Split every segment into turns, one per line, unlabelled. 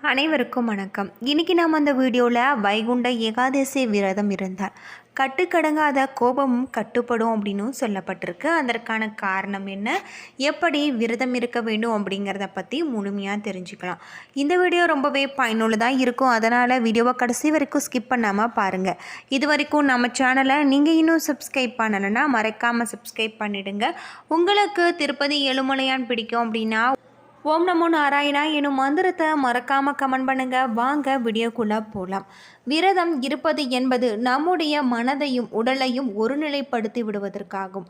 அனைவருக்கும் வணக்கம். இன்றைக்கி நாம் அந்த வீடியோவில் வைகுண்ட ஏகாதசி விரதம் இருந்தார் கட்டுக்கடங்காத கோபமும் கட்டுப்படும் அப்படின்னும் சொல்லப்பட்டிருக்கு. அதற்கான காரணம் என்ன? எப்படி விரதம் இருக்க வேண்டும் அப்படிங்கிறத பற்றி முழுமையாக தெரிஞ்சுக்கலாம். இந்த வீடியோ ரொம்பவே பயனுள்ளதாக இருக்கும். அதனால் வீடியோவை கடைசி வரைக்கும் ஸ்கிப் பண்ணாமல் பாருங்கள் இது வரைக்கும் நம்ம சேனலை நீங்கள் இன்னும் சப்ஸ்கிரைப் பண்ணலைன்னா மறக்காமல் சப்ஸ்கிரைப் பண்ணிடுங்க. உங்களுக்கு திருப்பதி ஏழுமலையான் பிடிக்கும் அப்படின்னா ஓம் நமோ நாராயணா எனும் மந்திரத்தை மறக்காம கமெண்ட் பண்ணுங்க. வாங்க வீடியோக்குள்ளே போகலாம் விரதம் இருப்பது என்பது நம்முடைய மனதையும் உடலையும் ஒருநிலைப்படுத்தி விடுவதற்காகும்.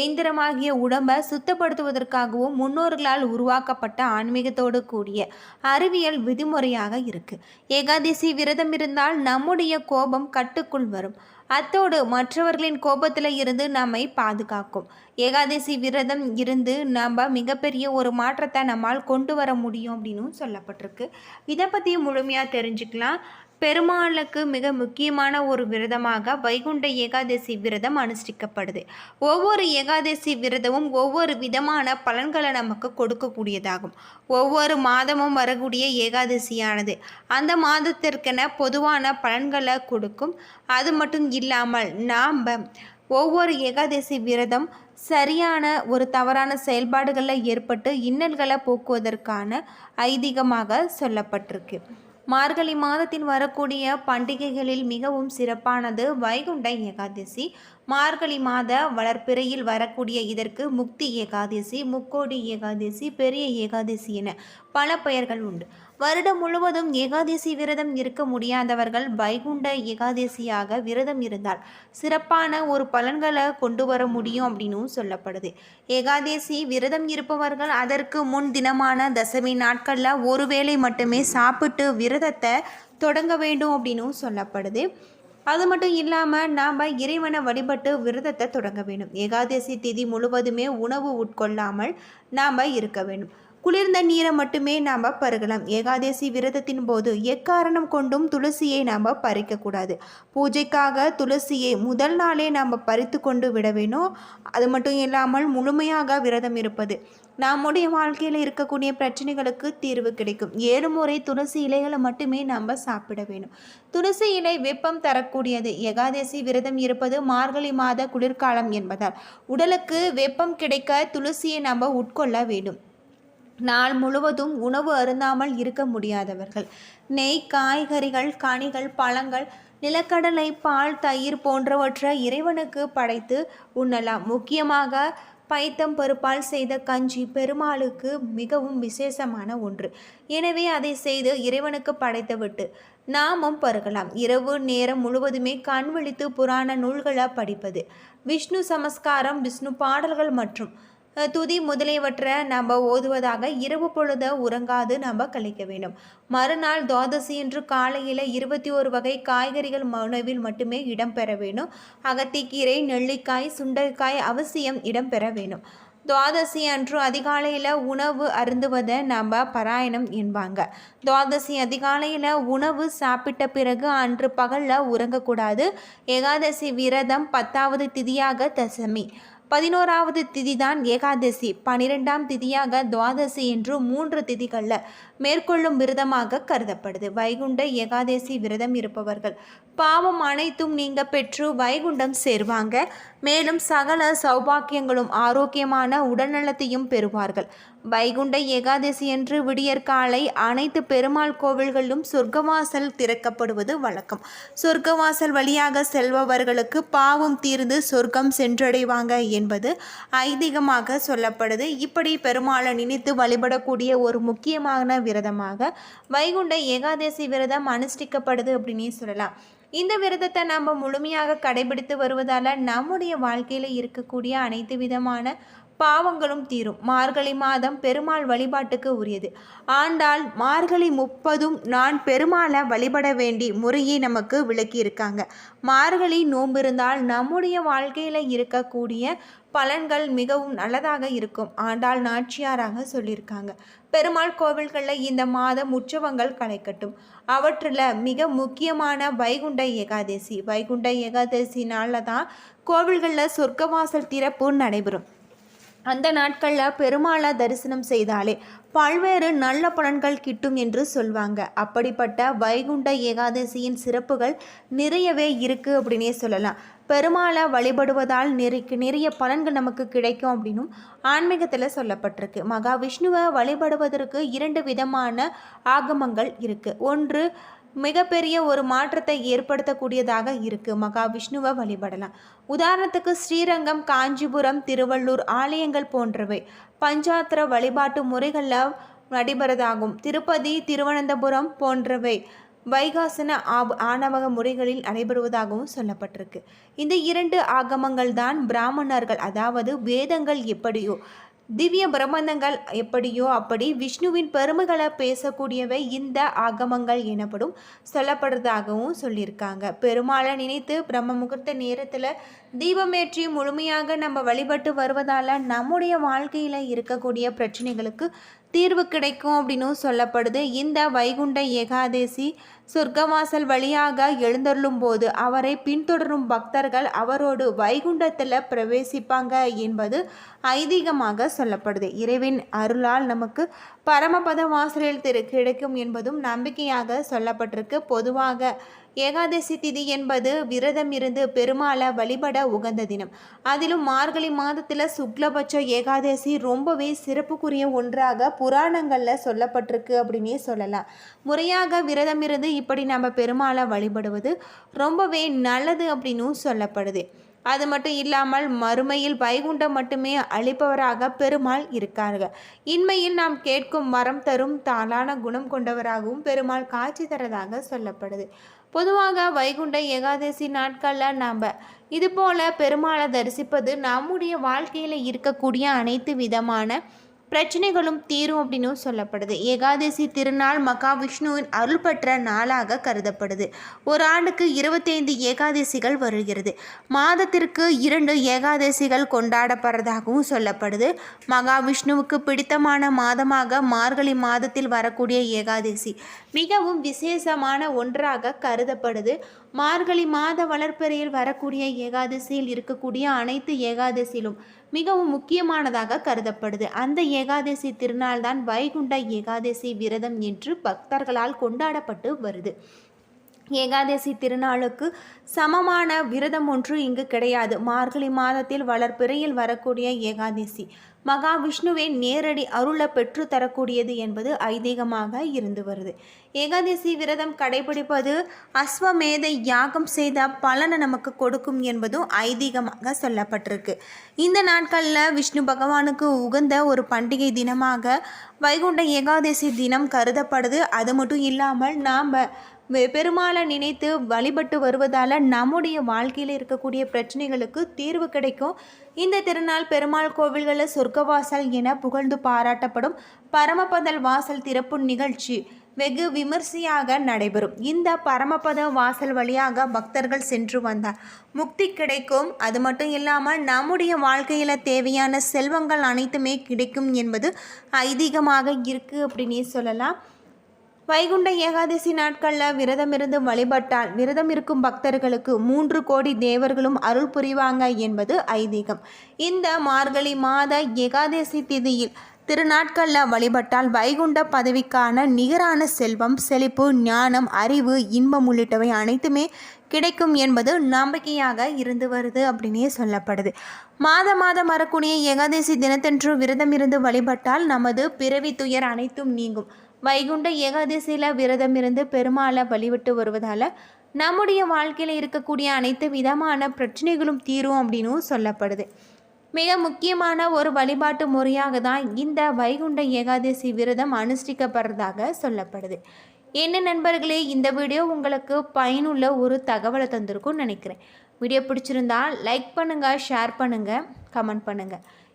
ஏந்திரமாகிய உடம்பை சுத்தப்படுத்துவதற்காகவும் முன்னோர்களால் உருவாக்கப்பட்ட ஆன்மீகத்தோடு கூடிய அறிவியல் விதிமுறையாக இருக்கு. ஏகாதசி விரதம் இருந்தால் நம்முடைய கோபம் கட்டுக்குள் வரும். அத்தோடு மற்றவர்களின் கோபத்தில் இருந்து நம்மை பாதுகாக்கும். ஏகாதசி விரதம் இருந்து நம்ம மிகப்பெரிய ஒரு மாற்றத்தை நம்மால் கொண்டு வர முடியும் அப்படின்னும் சொல்லப்பட்டிருக்கு. இதை பற்றி முழுமையாக தெரிஞ்சுக்கலாம். பெருமாளுக்கு மிக முக்கியமான ஒரு விரதமாக வைகுண்ட ஏகாதசி விரதம் அனுஷ்டிக்கப்படுது. ஒவ்வொரு ஏகாதசி விரதமும் ஒவ்வொரு விதமான பலன்களை நமக்கு கொடுக்கக்கூடியதாகும். ஒவ்வொரு மாதமும் வரக்கூடிய ஏகாதசியானது அந்த மாதத்திற்கென பொதுவான பலன்களை கொடுக்கும். அது மட்டும் இல்லாமல் நாம் ஒவ்வொரு ஏகாதசி விரதம் சரியான ஒரு தவறான செயல்பாடுகளில் ஏற்பட்டு இன்னல்களை போக்குவதற்கான ஐதீகமாக சொல்லப்பட்டிருக்கு. மார்கழி மாதத்தில் வரக்கூடிய பண்டிகைகளில் மிகவும் சிறப்பானது வைகுண்ட ஏகாதசி. மார்கழி மாத வளர்ப்பிறையில் வரக்கூடிய இதற்கு முக்தி ஏகாதசி முக்கோடி ஏகாதசி பெரிய ஏகாதசி என பல பெயர்கள் உண்டு. வருடம் முழுவதும் ஏகாதசி விரதம் இருக்க முடியாதவர்கள் வைகுண்ட ஏகாதசியாக விரதம் இருந்தால் சிறப்பான ஒரு பலன்களை கொண்டு வர முடியும் அப்படின்னும் சொல்லப்படுது. ஏகாதசி விரதம் இருப்பவர்கள் அதற்கு முன் தினமான தசமி நாட்களில் ஒரு வேளை மட்டுமே சாப்பிட்டு விரதத்தை தொடங்க வேண்டும் அப்படின்னும் சொல்லப்படுது. அது மட்டும் இல்லாமல் நாம் இறைவனை வழிபட்டு விரதத்தை தொடங்க வேண்டும். ஏகாதசி திதி முழுவதுமே உணவு உட்கொள்ளாமல் நாம் இருக்க வேண்டும். குளிர்ந்த நீரை மட்டுமே நாம் பருகலாம். ஏகாதசி விரதத்தின் போது எக்காரணம் கொண்டும் துளசியை நாம் பறிக்கக்கூடாது. பூஜைக்காக துளசியை முதல் நாளே நாம் பறித்து கொண்டு விட வேணும். அது மட்டும் இல்லாமல் முழுமையாக விரதம் இருப்பது. நம்முடைய வாழ்க்கையில் இருக்கக்கூடிய பிரச்சனைகளுக்கு தீர்வு கிடைக்கும். ஏழு முறை துளசி இலைகளை மட்டுமே நாம் சாப்பிட வேணும். துளசி இலை வெப்பம் தரக்கூடியது. ஏகாதசி விரதம் இருப்பது மார்கழி மாத குளிர்காலம் என்பதால் உடலுக்கு வெப்பம் கிடைக்க துளசியை நாம் உட்கொள்ள வேண்டும். நாள் முழுவதும் உணவு அருந்தாமல் இருக்க முடியாதவர்கள். நெய் காய்கறிகள் கனிகள் பழங்கள் நிலக்கடலை பால் தயிர் போன்றவற்றை இறைவனுக்கு படைத்து உண்ணலாம். முக்கியமாக பைத்தம் பருப்பால் செய்த கஞ்சி பெருமாளுக்கு மிகவும் விசேஷமான ஒன்று. எனவே அதை செய்து இறைவனுக்கு படைத்துவிட்டு நாமும் பருகலாம். இரவு நேரம் முழுவதுமே கண் விழித்து புராண நூல்களை படிப்பது. விஷ்ணு சமஸ்காரம் விஷ்ணு பாடல்கள் மற்றும் துதி முதலியவற்றை நம்ம ஓதுவதாக இரவு பொழுத உறங்காது நம்ம கழிக்க வேண்டும். மறுநாள் துவாதசி என்று காலையில் இருபத்தி ஒரு வகை காய்கறிகள் உணவில் மட்டுமே இடம்பெற வேணும் அகத்திக்கீரை நெல்லிக்காய் சுண்டைக்காய் அவசியம் இடம்பெற வேணும் துவாதசி அன்று அதிகாலையில் உணவு அருந்துவதை நம்ம பராயணம் என்பாங்க. துவாதசி அதிகாலையில் உணவு சாப்பிட்ட பிறகு அன்று பகலில் உறங்கக்கூடாது. ஏகாதசி விரதம் பத்தாவது திதியாக தசமி. பதினோராவது திதி தான் ஏகாதசி. பனிரெண்டாம் திதியாக துவாதசி என்று மூன்று திதிகளில் மேற்கொள்ளும் விரதமாக கருதப்படுது. வைகுண்ட ஏகாதசி விரதம் இருப்பவர்கள் பாவம் அனைத்தும் நீங்க பெற்று வைகுண்டம் சேர்வாங்க. மேலும் சகல சௌபாக்கியங்களும் ஆரோக்கியமான உடல்நலத்தையும் பெறுவார்கள். வைகுண்ட ஏகாதசி என்று விடியற்காலை அனைத்து பெருமாள் கோவில்களிலும் சொர்க்கவாசல் திறக்கப்படுவது வழக்கம். சொர்க்கவாசல் வழியாக செல்பவர்களுக்கு பாவம் தீர்ந்து சொர்க்கம் சென்றடைவாங்க என்பது ஐதீகமாக சொல்லப்படுது. இப்படி பெருமாளை நினைத்து வழிபடக்கூடிய ஒரு முக்கியமான விரதமாக வைகுண்ட ஏகாதசி விரதம் அனுஷ்டிக்கப்படுது அப்படின்னே சொல்லலாம். இந்த விரதத்தை நம்ம முழுமையாக கடைபிடித்து வருவதால் நம்முடைய வாழ்க்கையில் இருக்கக்கூடிய அனைத்து விதமான பாவங்களும் தீரும். மார்கழி மாதம் பெருமாள் வழிபாட்டுக்கு உரியது. ஆண்டால் மார்கழி முப்பதும் நான் பெருமாளை வழிபட வேண்டி முறையை நமக்கு விளக்கியிருக்காங்க. மார்கழி நோம்பிருந்தால் நம்முடைய வாழ்க்கையில் இருக்கக்கூடிய பலன்கள் மிகவும் நல்லதாக இருக்கும். ஆண்டாள் நாச்சியாராக சொல்லியிருக்காங்க. பெருமாள் கோவில்களில் இந்த மாதம் உற்சவங்கள் கலைக்கட்டும். அவற்றில் மிக முக்கியமான வைகுண்ட ஏகாதசி. வைகுண்ட ஏகாதசி நாளில் தான் கோவில்களில் சொர்க்கவாசல் திறப்பு நடைபெறும். அந்த நாட்களில் பெருமாளை தரிசனம் செய்தாலே பல்வேறு நல்ல பலன்கள் கிட்டும் என்று சொல்வாங்க. அப்படிப்பட்ட வைகுண்ட ஏகாதசியின் சிறப்புகள் நிறையவே இருக்குது அப்படின்னே சொல்லலாம். பெருமாளை வழிபடுவதால் நிறைய நிறைய பலன்கள் நமக்கு கிடைக்கும் அப்படின்னும் ஆன்மீகத்தில் சொல்லப்பட்டிருக்கு. மகாவிஷ்ணுவை வழிபடுவதற்கு இரண்டு விதமான ஆகமங்கள் இருக்குது ஒன்று மிகப்பெரிய ஒரு மாற்றத்தை ஏற்படுத்தக்கூடியதாக இருக்குது மகாவிஷ்ணுவை வழிபடலாம். உதாரணத்துக்கு ஸ்ரீரங்கம் காஞ்சிபுரம் திருவள்ளூர் ஆலயங்கள் போன்றவை பஞ்சாத்திர வழிபாட்டு முறைகளில் நடைபெறதாகும். திருப்பதி திருவனந்தபுரம் போன்றவை வைகாசன ஆப் ஆணவக முறைகளில் நடைபெறுவதாகவும் சொல்லப்பட்டிருக்கு. இந்த இரண்டு ஆகமங்கள் தான் பிராமணர்கள் அதாவது வேதங்கள் எப்படியோ திவ்ய பிரபந்தங்கள் எப்படியோ அப்படி விஷ்ணுவின் பெருமைகளை பேசக்கூடியவை இந்த ஆகமங்கள் எனப்படும் சொல்லப்படுறதாகவும் சொல்லியிருக்காங்க. பெருமாளை நினைத்து பிரம்ம முகூர்த்த நேரத்தில் தீபமேற்றி முழுமையாக நம்ம வழிபட்டு வருவதால் நம்முடைய வாழ்க்கையில் இருக்கக்கூடிய பிரச்சனைகளுக்கு தீர்வு கிடைக்கும் அப்படின்னும் சொல்லப்படுது. இந்த வைகுண்ட ஏகாதேசி சொர்க்கவாசல் வழியாக எழுந்தருளும் போது அவரை பின்தொடரும் பக்தர்கள் அவரோடு வைகுண்டத்தில் பிரவேசிப்பாங்க என்பது ஐதீகமாக சொல்லப்படுது. இறைவின் அருளால் நமக்கு பரமபத வாசலில் திரு கிடைக்கும் என்பதும் நம்பிக்கையாக சொல்லப்பட்டிருக்கு. பொதுவாக ஏகாதசி திதி என்பது விரதம் இருந்து பெருமாளை வழிபட உகந்த தினம். அதிலும் மார்கழி மாதத்தில் சுக்லபட்ச ஏகாதசி ரொம்பவே சிறப்புக்குரிய ஒன்றாக புராணங்களில் சொல்லப்பட்டிருக்கு அப்படின்னே சொல்லலாம். முறையாக விரதம் இருந்து இப்படி நம்ம பெருமாளை வழிபடுவது ரொம்பவே நல்லது அப்படின்னும் சொல்லப்படுது. அது மட்டும் இல்லாமல் மறுமையில் வைகுண்டம் மட்டுமே அளிப்பவராக பெருமாள் இருக்கார்கள் இன்மையில் நாம் கேட்கும் மரம் தரும் தாளான குணம் கொண்டவராகவும் பெருமாள் காட்சி தரதாக சொல்லப்படுது. பொதுவாக வைகுண்ட ஏகாதசி நாட்களில் நாம் இதுபோல் பெருமாளை தரிசிப்பது நம்முடைய வாழ்க்கையில் இருக்கக்கூடிய அனைத்து விதமான பிரச்சனைகளும் தீரும் அப்படின்னு சொல்லப்படுது. ஏகாதசி திருநாள் மகாவிஷ்ணுவின் அருள் பெற்ற நாளாக கருதப்படுது. ஒரு ஆண்டுக்கு இருபத்தைந்து ஏகாதசிகள் வருகிறது. மாதத்திற்கு இரண்டு ஏகாதசிகள் கொண்டாடப்படுறதாகவும் சொல்லப்படுது. மகாவிஷ்ணுவுக்கு பிடித்தமான மாதமாக மார்கழி மாதத்தில் வரக்கூடிய ஏகாதசி மிகவும் விசேஷமான ஒன்றாக கருதப்படுது. மார்கழி மாத வளர்ப்பறையில் வரக்கூடிய ஏகாதசியில் இருக்கக்கூடிய அனைத்து ஏகாதசியிலும் மிகவும் முக்கியமானதாக கருதப்படுது. அந்த ஏகாதசி திருநாள் தான் வைகுண்ட ஏகாதசி விரதம் என்று பக்தர்களால் கொண்டாடப்பட்டு வருது. ஏகாதசி திருநாளுக்கு சமமான விரதம் ஒன்று இங்கு கிடையாது. மார்கழி மாதத்தில் வளர்ப்பிறையில் வரக்கூடிய ஏகாதசி. மகாவிஷ்ணுவே நேரடி அருளை பெற்று தரக்கூடியது என்பது ஐதீகமாக இருந்து வருது. ஏகாதசி விரதம் கடைபிடிப்பது அஸ்வமேத யாகம் செய்த பலனை நமக்கு கொடுக்கும் என்பதும் ஐதீகமாக சொல்லப்பட்டிருக்கு. இந்த நாட்களில் விஷ்ணு பகவானுக்கு உகந்த ஒரு பண்டிகை தினமாக வைகுண்ட ஏகாதசி தினம் கருதப்படுது. அது மட்டும் இல்லாமல் நாம் பெருமாளை நினைத்து வழிபட்டு வருவதால் நம்முடைய வாழ்க்கையில் இருக்கக்கூடிய பிரச்சனைகளுக்கு தீர்வு கிடைக்கும். இந்த திருநாள் பெருமாள் கோவில்களில் சொர்க்கவாசல் என புகழ்ந்து பாராட்டப்படும் பரமபதல் வாசல் திறப்பு நிகழ்ச்சி வெகு விமர்சையாக நடைபெறும். இந்த பரமபத வாசல் வழியாக பக்தர்கள் சென்று வந்தார் முக்தி கிடைக்கும். அது மட்டும் இல்லாமல் நம்முடைய வாழ்க்கையில் தேவையான செல்வங்கள் அனைத்துமே கிடைக்கும் என்பது ஐதீகமாக இருக்குது அப்படின்னே சொல்லலாம். வைகுண்ட ஏகாதசி நாட்களில் விரதம் இருந்து வழிபட்டால் விரதம் இருக்கும் பக்தர்களுக்கு மூன்று கோடி தேவர்களும் அருள் புரிவாங்க என்பது ஐதீகம். இந்த மார்கழி மாத ஏகாதசி திதியில் திருநாட்களில் வழிபட்டால் வைகுண்ட பதவிக்கான நிகரான செல்வம் செழிப்பு ஞானம் அறிவு இன்பம் உள்ளிட்டவை அனைத்துமே கிடைக்கும் என்பது நம்பிக்கையாக இருந்து வருது அப்படின்னே சொல்லப்படுது. மாத மாதம் வரக்கூடிய ஏகாதசி தினத்தன்று விரதம் இருந்து வழிபட்டால் நமது பிறவி துயர் அனைத்தும் நீங்கும். வைகுண்ட ஏகாதசியில் விரதம் இருந்து பெருமாளை வழிபட்டு வருவதால் நம்முடைய வாழ்க்கையில் இருக்கக்கூடிய அனைத்து விதமான பிரச்சனைகளும் தீரும் அப்படின்னும் சொல்லப்படுது. மிக முக்கியமான ஒரு வழிபாட்டு முறையாக தான் இந்த வைகுண்ட ஏகாதசி விரதம் அனுஷ்டிக்கப்படுறதாக சொல்லப்படுது. என்ன நண்பர்களே இந்த வீடியோ உங்களுக்கு பயனுள்ள ஒரு தகவலை தந்திருக்கும்னு நினைக்கிறேன். வீடியோ பிடிச்சிருந்தால் லைக் பண்ணுங்கள் ஷேர் பண்ணுங்கள் கமெண்ட் பண்ணுங்கள்